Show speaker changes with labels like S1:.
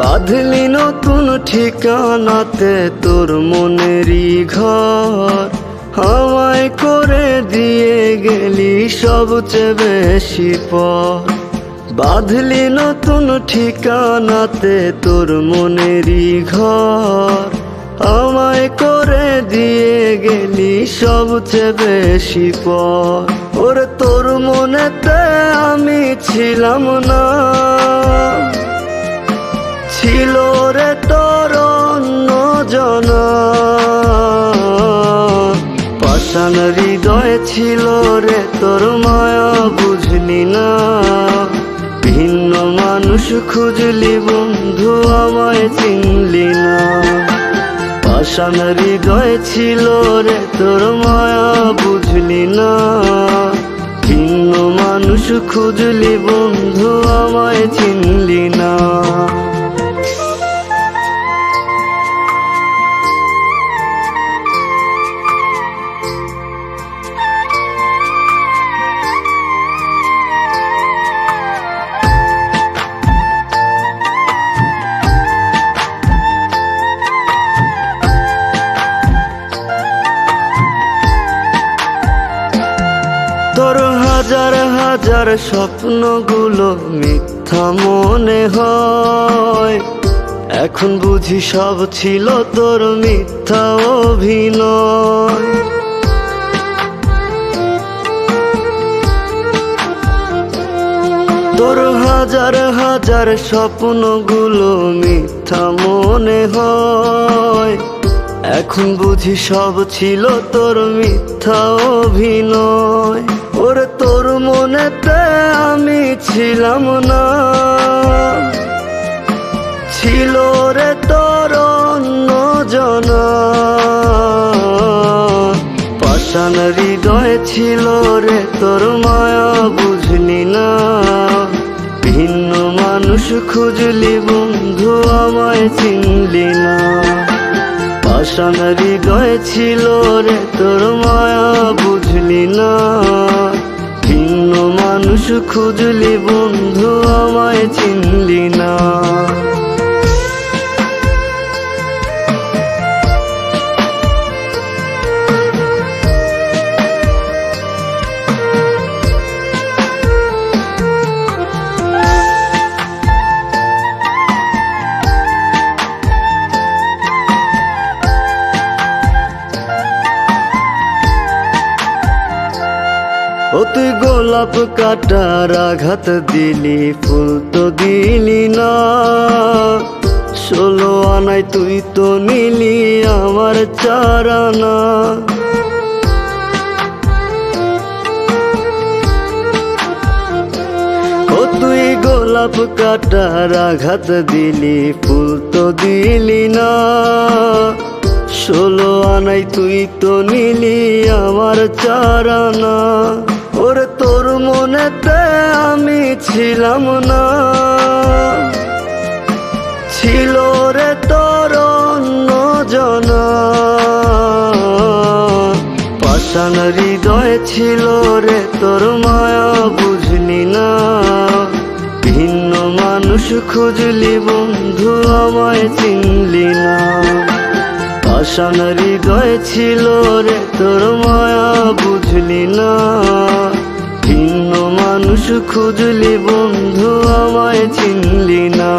S1: বাঁধলি নতুন ঠিকানাতে তোর মনেরই ঘর। আমায় করে দিয়ে গেলি সবচেয়ে বেশি পর বাঁধলি নতুন ঠিকানাতে তোর মনেরই ঘর। আমায় করে দিয়ে গেলি সবচেয়ে বেশি পর ওরে তোর মনেতে আমি ছিলাম না। ছিল রে তোর জনা। পাষাণ হৃদয় ছিল রে তোর মায়া, বুঝলি না। ভিন্ন মানুষ খুঁজলি, বন্ধু আমায় চিনলি না। পাষাণ হৃদয় ছিল রে তোর মায়া, বুঝলি না। ভিন্ন মানুষ খুঁজলি, বন্ধু আমায় চিনলি না। হাজার স্বপ্নগুলো মিথ্যা মনে হয়। এখন বুঝি সব ছিল তোর মিথ্যা অভিনয়। তোর হাজার হাজার স্বপ্নগুলো মিথ্যা মনে হয়। এখন বুঝি সব ছিল তোর মিথ্যা অভিনয়। মনেতে আমি ছিলাম না। ছিল রে তোর জনা। পাষাণ হৃদয় ছিল রে তোর মায়া, বুঝলি না। ভিন্ন মানুষ খুঁজলি, বন্ধু আমায় চিনলি না। পাষাণ হৃদয় ছিল রে তোর মায়া, বুঝলি না। খুঁজলি বন্ধু আমায় চিনলি না। তুই গোলাপ কাটার আঘাত দিলি, ফুল তো দিলি না। ষোলো আনাই তুই তো নিলি আমার চারানা। ও তুই গোলাপ কাটার আঘাত দিলি, ফুল তো দিলি না। ষোলো আনাই তুই তো নিলি আমার চারানা। ওরে তোর মনেতে আমি ছিলাম না। ছিল রে তোর অন্য জনা। পাষাণ হৃদয় ছিল রে তোর মায়া, বুঝলি না। ভিন্ন মানুষ খুঁজলি বন্ধু, আমায় চিনলি না। পাষাণ হৃদয় ছিল রে তোর মায়া, বুঝলি না। ভিন্ন মানুষ খুঁজলি বন্ধু আমায় চিনলি না।